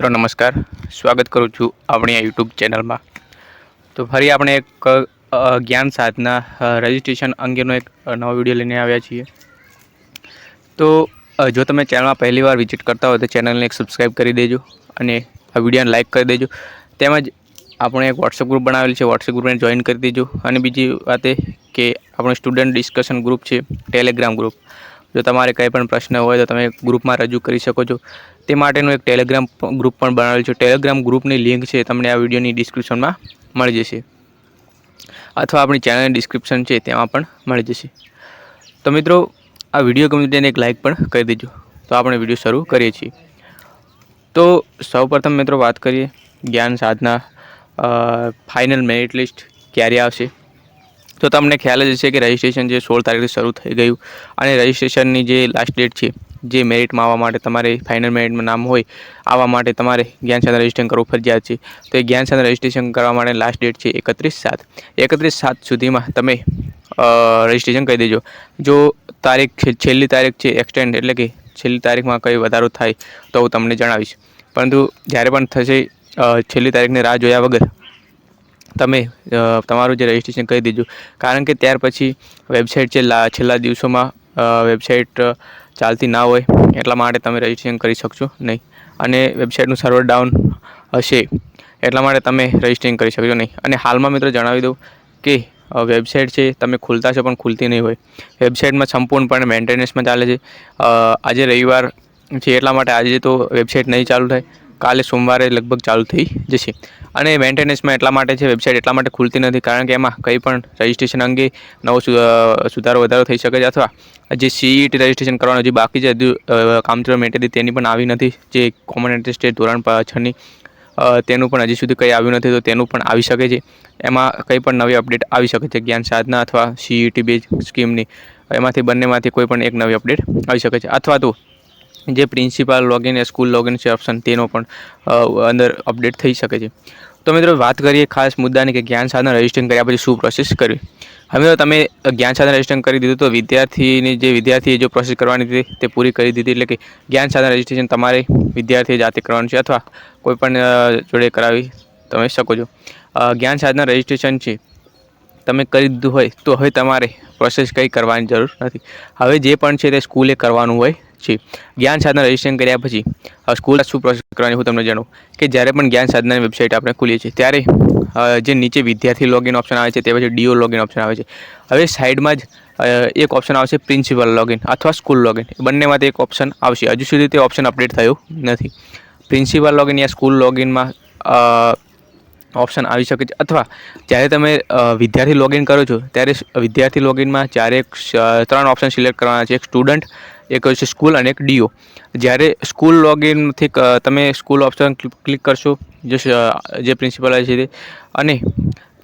મિત્રો, નમસ્કાર. સ્વાગત કરું છું આપણી આ યુટ્યુબ ચેનલમાં તો ફરી આપણે એક જ્ઞાન સાધના રજિસ્ટ્રેશન અંગેનો એક નવો વીડિયો લઈને આવ્યા છીએ. તો જો તમે ચેનલમાં પહેલી વાર વિઝિટ કરતા હોય તો ચેનલને એક સબસ્ક્રાઈબ કરી દેજો અને આ વિડીયોને લાઇક કરી દેજો. તેમજ આપણે એક વોટ્સઅપ ગ્રુપ બનાવેલ છે વોટ્સઅપ ગ્રુપને જોઈન કરી દેજો. અને બીજી વાત એ કે આપણું સ્ટુડન્ટ ડિસ્કશન ગ્રુપ છે ટેલિગ્રામ ગ્રુપ જો તમારે કંઈ પણ પ્રશ્ન હોય તો તમે ગ્રુપમાં રજૂ કરી શકો છો. તે માટેનું એક ટેલિગ્રામ ગ્રુપ પણ બનાવેલ છે. ટેલિગ્રામ ગ્રુપની લિંક છે તમને આ વિડીયોની ડિસ્ક્રિપ્શનમાં મળી જશે. અથવા આપણી ચેનલની ડિસ્ક્રિપ્શન છે તેમાં પણ મળી જશે. તો મિત્રો, આ વીડિયો ગમે તેને એક લાઇક પણ કરી દેજો. તો આપણે વીડિયો શરૂ કરીએ છીએ. તો સૌપ્રથમ મિત્રો વાત કરીએ. જ્ઞાન સાધના ફાઇનલ મેરિટ લિસ્ટ ક્યારે આવશે? તો તમને ખ્યાલ જ હશે કે રજિસ્ટ્રેશન જે સોળ તારીખથી શરૂ થઈ ગયું અને રજિસ્ટ્રેશનની જે લાસ્ટ ડેટ છે, જે મેરિટમાં આવવા માટે તમારે ફાઇનલ મેરિટમાં નામ હોય, આવવા માટે તમારે જ્ઞાનચંદ રજિસ્ટ્રેશન કરવું ફરજિયાત છે. તો એ જ્ઞાનચંદ રજિસ્ટ્રેશન કરવા માટે લાસ્ટ ડેટ છે એકત્રીસ સાત. એકત્રીસ સાત સુધીમાં તમે રજિસ્ટ્રેશન કરી દેજો. જો તારીખ છેલ્લી તારીખ છે એક્સટેન્ડ એટલે કે છેલ્લી તારીખમાં કંઈ વધારો થાય તો હું તમને જણાવીશ. પરંતુ જ્યારે પણ થશે છેલ્લી તારીખને રાહ જોયા વગર તમે તમારું જે રજિસ્ટ્રેશન કરી દેજો કારણ કે ત્યાર પછી વેબસાઇટ લા, છેલ્લા દિવસોમાં વેબસાઇટ ચાલતી ના હોય, એટલા માટે તમે રજિસ્ટ્રેશન કરી શકશો નહીં. અને વેબસાઇટનું સર્વર ડાઉન હશે, એટલા માટે તમે રજિસ્ટ્રેશન કરી શકશો નહીં. અને હાલમાં મિત્રો જણાવી દઉં કે વેબસાઇટ છે, તમે ખુલતા છો પણ ખુલતી નહીં હોય. વેબસાઇટમાં સંપૂર્ણપણે મેન્ટેનન્સમાં ચાલે છે. આજે રવિવાર છે, એટલા માટે આજે તો વેબસાઇટ નહીં ચાલુ થાય. કાલે સોમવારે લગભગ ચાલુ થઈ જશે. અને મેન્ટેનન્સમાં એટલા માટે છે, વેબસાઇટ એટલા માટે ખુલતી નથી, કારણ કે એમાં કંઈ પણ રજિસ્ટ્રેશન અંગે નવો સુધારો વધારો થઈ શકે છે અથવા જે સીઈટી રજિસ્ટ્રેશન કરવાનું જે બાકી છે, હજુ કામચોર મેટેરી તેની પણ આવી નથી. જે કોમન એન્ટ્રન્સ ધોરણ પાછળની તેનું પણ હજી સુધી કંઈ આવ્યું નથી, તો તેનું પણ આવી શકે છે. એમાં કંઈ પણ નવી અપડેટ આવી શકે છે, જ્ઞાન સાધના અથવા સીઈટી બેઝ સ્કીમની એમાંથી બંનેમાંથી કોઈ પણ એક નવી અપડેટ આવી શકે છે. અથવા તો જે પ્રિન્સિપાલ લોગિન સ્કૂલ લોગિન છે ઓપ્શન તેનો પણ અંદર અપડેટ થઈ શકે છે. તો મિત્રો વાત કરીએ ખાસ મુદ્દાની કે જ્ઞાન સાધના રજિસ્ટ્રેશન કર્યા પછી શું પ્રોસેસ કરવી? હવે તમે જ્ઞાન સાધના રજિસ્ટ્રેશન કરી દીધું તો વિદ્યાર્થીની જે વિદ્યાર્થીએ જો પ્રોસેસ કરવાની હતી તે પૂરી કરી દીધી, એટલે કે જ્ઞાન સાધના રજિસ્ટ્રેશન તમારે વિદ્યાર્થીએ જાતે કરવાનું છે અથવા કોઈપણ જોડે કરાવી તમે શકો છો. જ્ઞાન સાધના રજિસ્ટ્રેશન છે, તમે કરી દીધું હોય તો હવે તમારે પ્રોસેસ કંઈ કરવાની જરૂર નથી. હવે જે પણ છે તે સ્કૂલે કરવાનું હોય છે. જ્ઞાન સાધના રજિસ્ટ્રેશન કર્યા પછી સ્કૂલ શું પ્રોસેસ કરવાની હું તમને જણાવું કે જ્યારે પણ જ્ઞાન સાધનાની વેબસાઇટ આપણે ખોલીએ છીએ, ત્યારે જે નીચે વિદ્યાર્થી લોગિન ઓપ્શન આવે છે, તે પછી ડીઓ લોગિન ઓપ્શન આવે છે. હવે સાઈડમાં જ એક ઓપ્શન આવશે પ્રિન્સિપલ લોગિન અથવા સ્કૂલ લોગિન બંનેમાંથી એક ઓપ્શન આવશે. હજુ સુધી તે ઓપ્શન અપડેટ થયું નથી. પ્રિન્સિપલ લોગિન યા સ્કૂલ લોગિનમાં ઓપ્શન આવી શકે છે. અથવા જ્યારે તમે વિદ્યાર્થી લોગિન કરો છો, ત્યારે વિદ્યાર્થી લોગિનમાં ચારે ત્રણ ઓપ્શન સિલેક્ટ કરવાના છે. એક સ્ટુડન્ટ એક હોય છે સ્કૂલ અને એક ડીઓ જ્યારે સ્કૂલ લોગિનથી તમે સ્કૂલ ઓપ્શન ક્લિક કરશો, જે જે પ્રિન્સિપલ છે તે, અને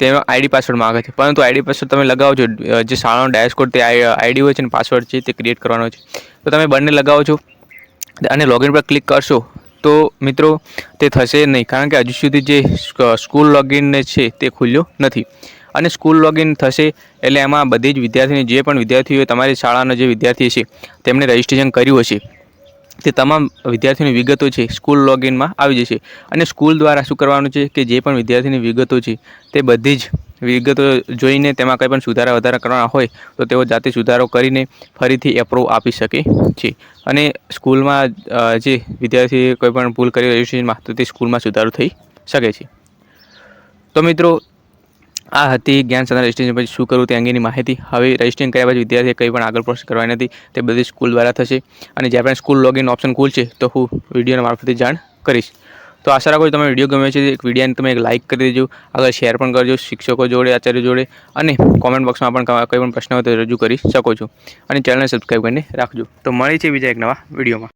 તેનો આઈડી પાસવર્ડ માગે છે. પરંતુ આઈડી પાસવર્ડ તમે લગાવો છો જે શાળાનો ડેશકોડ તે આઈડી હોય છે અને પાસવર્ડ છે તે ક્રિએટ કરવાનો છે. તો તમે બંને લગાવો છો અને લોગિન પર ક્લિક કરશો તો મિત્રો, તે થશે નહીં. કારણ કે હજુ સુધી જે સ્કૂલ લોગિન છે, તે ખુલ્યો નથી. અને સ્કૂલ લોગિન થશે એટલે એમાં બધી જ વિદ્યાર્થીની, જે પણ વિદ્યાર્થીઓ તમારી શાળાના જે વિદ્યાર્થી છે તેમણે રજિસ્ટ્રેશન કર્યું હશે. તે તમામ વિદ્યાર્થીઓની વિગતો છે, સ્કૂલ લોગિનમાં આવી જશે. અને સ્કૂલ દ્વારા શું કરવાનું છે કે જે પણ વિદ્યાર્થીની વિગતો છે, તે બધી જ વિગતો જોઈને તેમાં કંઈ પણ સુધારા વધારા કરવાના હોય, તો તેઓ જાતે સુધારો કરીને ફરીથી એપ્રુવ આપી શકે છે. અને સ્કૂલમાં જે વિદ્યાર્થીએ કોઈ પણ ભૂલ કરી રજિસ્ટ્રેશનમાં તો તે સ્કૂલમાં સુધારો થઈ શકે છે. તો મિત્રો, આ હતી જ્ઞાન સાધના રજિસ્ટ્રેશન પછી શું કરવું તે અંગેની માહિતી. હવે રજિસ્ટ્રેશન કર્યા પછી વિદ્યાર્થીએ કંઈ પણ આગળ પ્રોસેસ કરવાની નથી, તે બધી સ્કૂલ દ્વારા થશે. અને જ્યારે પણ સ્કૂલ લોગિન ઓપ્શન ખુલશે, તો હું વિડીયોના મારફતે જાણ કરીશ. તો આશા રાખું તમે વીડિયો ગમે છે. એક વિડીયોને તમે એક લાઇક કરી દેજો. આગળ શેર પણ કરજો, શિક્ષકો જોડે, આચાર્ય જોડે અને કોમેન્ટ બોક્સમાં પણ કંઈ પણ પ્રશ્ન હોય તો રજૂ કરી શકો છો. અને ચેનલને સબસ્ક્રાઈબ કરીને રાખજો. તો મળી છે બીજા એક નવા વિડીયોમાં.